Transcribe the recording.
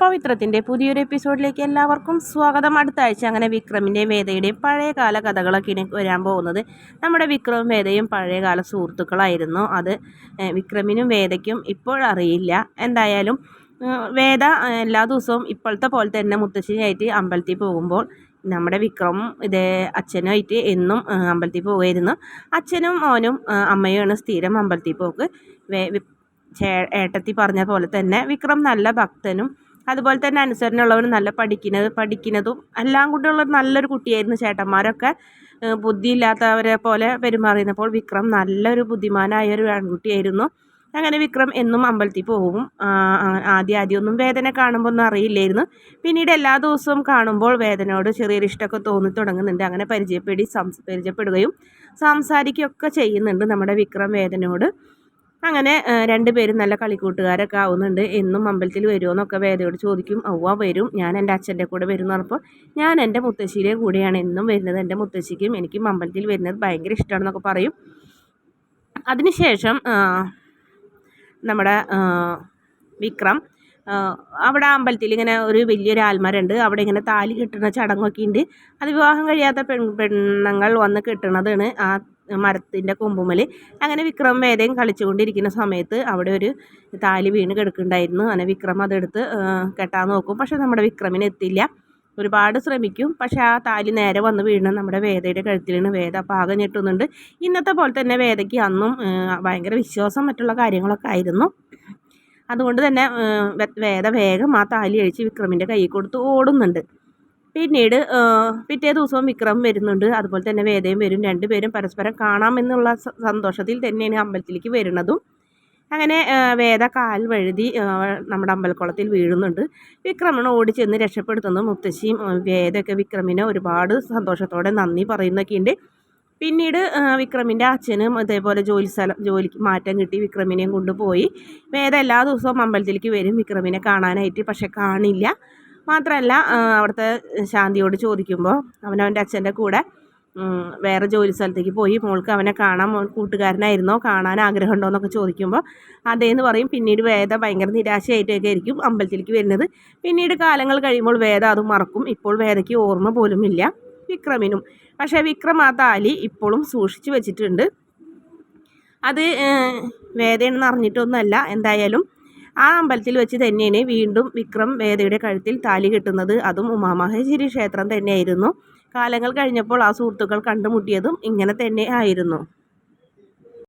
പവിത്രത്തിന്റെ പുതിയൊരു എപ്പിസോഡിലേക്ക് എല്ലാവർക്കും സ്വാഗതം. അടുത്ത ആഴ്ച അങ്ങനെ വിക്രമിന്റെയും വേദയുടെയും പഴയകാല കഥകളൊക്കെ ഇനി വരാൻ പോകുന്നത് നമ്മുടെ വിക്രമും വേദയും പഴയകാല സുഹൃത്തുക്കളായിരുന്നു. അത് വിക്രമിനും വേദയ്ക്കും ഇപ്പോൾ അറിയില്ല. എന്തായാലും വേദ എല്ലാ ദിവസവും ഇപ്പോഴത്തെ പോലെ തന്നെ മുത്തശ്ശിയായിട്ട് അമ്പലത്തിൽ പോകുമ്പോൾ നമ്മുടെ വിക്രം ഇതേ അച്ഛനുമായിട്ട് എന്നും അമ്പലത്തിൽ പോകുമായിരുന്നു. അച്ഛനും മോനും അമ്മയുമാണ് സ്ഥിരം അമ്പലത്തിൽ പോക്ക്. ഏട്ടത്തി പറഞ്ഞ പോലെ തന്നെ വിക്രം നല്ല ഭക്തനും അതുപോലെ തന്നെ അനുസരണമുള്ളവർ നല്ല പഠിക്കുന്നത് പഠിക്കുന്നതും എല്ലാം കൊണ്ടുള്ള നല്ലൊരു കുട്ടിയായിരുന്നു ചേട്ടന്മാരൊക്കെ. ബുദ്ധിയില്ലാത്തവരെ പോലെ പെരുമാറിയപ്പോൾ വിക്രം നല്ലൊരു ബുദ്ധിമാനായ ഒരു ആൺകുട്ടിയായിരുന്നു. അങ്ങനെ വിക്രം എന്നും അമ്പലത്തിൽ പോകും ആദ്യം ആദ്യമൊന്നും വേദന കാണുമ്പോൾ ഒന്നും അറിയില്ലായിരുന്നു. പിന്നീട് എല്ലാ ദിവസവും കാണുമ്പോൾ വേദനയോട് ചെറിയൊരു ഇഷ്ടമൊക്കെ തോന്നി തുടങ്ങുന്നുണ്ട്. അങ്ങനെ പരിചയപ്പെടി സംസ് പരിചയപ്പെടുകയും സംസാരിക്കുകയൊക്കെ ചെയ്യുന്നുണ്ട് നമ്മുടെ വിക്രം വേദനയോട്. അങ്ങനെ രണ്ടുപേരും നല്ല കളിക്കൂട്ടുകാരൊക്കെ ആവുന്നുണ്ട്. എന്നും അമ്പലത്തിൽ വരുമോ എന്നൊക്കെ വേദയോട് ചോദിക്കും ഔവ വരും. ഞാൻ എന്റെ അച്ഛന്റെ കൂടെ വരും എന്ന് പറഞ്ഞപ്പോൾ ഞാൻ എന്റെ മുത്തശ്ശിയുടെ കൂടെയാണ് എന്നും വരുന്നത്. എന്റെ മുത്തശ്ശിക്കും എനിക്കും അമ്പലത്തിൽ വരുന്നത് ഭയങ്കര ഇഷ്ടമാണെന്നൊക്കെ പറയും. അതിനുശേഷം നമ്മുടെ വിക്രം അവിടെ അമ്പലത്തിൽ ഇങ്ങനെ ഒരു വലിയൊരു ആൽമരമുണ്ട് അവിടെ ഇങ്ങനെ താലി കെട്ടുന്ന ചടങ്ങൊക്കെ ഉണ്ട്. അത് വിവാഹം കഴിയാത്ത പെൺ പെണ്ണുങ്ങൾ വന്ന് കെട്ടണതാണ്. ആ മരത്തിന്റെ കൊമ്പുമൽ അങ്ങനെ വിക്രം വേദയും കളിച്ചുകൊണ്ടിരിക്കുന്ന സമയത്ത് അവിടെ ഒരു താലി വീണ് കിടക്കുന്നുണ്ടായിരുന്നു. അങ്ങനെ വിക്രം അതെടുത്ത് കെട്ടാൻ നോക്കും. പക്ഷേ നമ്മുടെ വിക്രമിന് എത്തില്ല ഒരുപാട് ശ്രമിക്കും. പക്ഷേ ആ താലി നേരെ വന്ന് വീണ് നമ്മുടെ വേദയുടെ കഴുത്തിലാണ് വേദ പാകം ഞെട്ടുന്നുണ്ട്. ഇന്നത്തെ പോലെ തന്നെ വേദയ്ക്ക് അന്നും ഭയങ്കര വിശ്വാസം മറ്റുള്ള കാര്യങ്ങളൊക്കെ ആയിരുന്നു. അതുകൊണ്ട് തന്നെ വേദ വേഗം ആ താലി അഴിച്ച് വിക്രമിന്റെ കൈ കൊടുത്ത് ഓടുന്നുണ്ട്. പിന്നീട് പിറ്റേ ദിവസവും വിക്രം വരുന്നുണ്ട്. അതുപോലെ തന്നെ വേദയും വരും. രണ്ടുപേരും പരസ്പരം കാണാമെന്നുള്ള സന്തോഷത്തിൽ തന്നെയാണ് അമ്പലത്തിലേക്ക് വരുന്നതും. അങ്ങനെ വേദ കാൽ വഴുതി നമ്മുടെ അമ്പലക്കുളത്തിൽ വീഴുന്നുണ്ട്. വിക്രമനെ ഓടി ചെന്ന് രക്ഷപ്പെടുത്തുന്നു. മുത്തശ്ശിയും വേദയൊക്കെ വിക്രമിനെ ഒരുപാട് സന്തോഷത്തോടെ നന്ദി പറയുന്നൊക്കെയുണ്ട്. പിന്നീട് വിക്രമിന്റെ അച്ഛനും ഇതേപോലെ ജോലി സ്ഥലം ജോലിക്ക് മാറ്റം കിട്ടി വിക്രമിനെയും കൊണ്ടുപോയി. വേദ എല്ലാ ദിവസവും അമ്പലത്തിലേക്ക് വരും. വിക്രമിനെ കാണാനായിട്ട് പക്ഷെ കാണില്ല. മാത്രമല്ല അവിടുത്തെ ശാന്തിയോട് ചോദിക്കുമ്പോൾ അവനവന്റെ അച്ഛന്റെ കൂടെ വേറെ ജോലി സ്ഥലത്തേക്ക് പോയി. മോൾക്ക് അവനെ കാണാൻ മോൾ കൂട്ടുകാരനായിരുന്നോ? കാണാൻ ആഗ്രഹം ഉണ്ടോ എന്നൊക്കെ ചോദിക്കുമ്പോൾ അതേന്ന് പറയും പിന്നീട് വേദ ഭയങ്കര നിരാശയായിട്ടൊക്കെ ആയിരിക്കും അമ്പലത്തിലേക്ക് വരുന്നത്. പിന്നീട് കാലങ്ങൾ കഴിയുമ്പോൾ വേദ അത് മറക്കും. ഇപ്പോൾ വേദയ്ക്ക് ഓർമ്മ പോലും ഇല്ല വിക്രമിനും. പക്ഷേ വിക്രം ആ താലി ഇപ്പോഴും സൂക്ഷിച്ചു വെച്ചിട്ടുണ്ട്. അത് വേദയാണെന്ന് അറിഞ്ഞിട്ടൊന്നുമല്ല. എന്തായാലും ആ അമ്പലത്തിൽ വെച്ച് തന്നെയാണ് വീണ്ടും വിക്രം വേദയുടെ കഴുത്തിൽ താലി കെട്ടുന്നത്. അതും ഉമാമഹേശ്വരി ക്ഷേത്രം തന്നെയായിരുന്നു. കാലങ്ങൾ കഴിഞ്ഞപ്പോൾ ആ സുഹൃത്തുക്കൾ കണ്ടുമുട്ടിയതും ഇങ്ങനെ തന്നെ ആയിരുന്നു.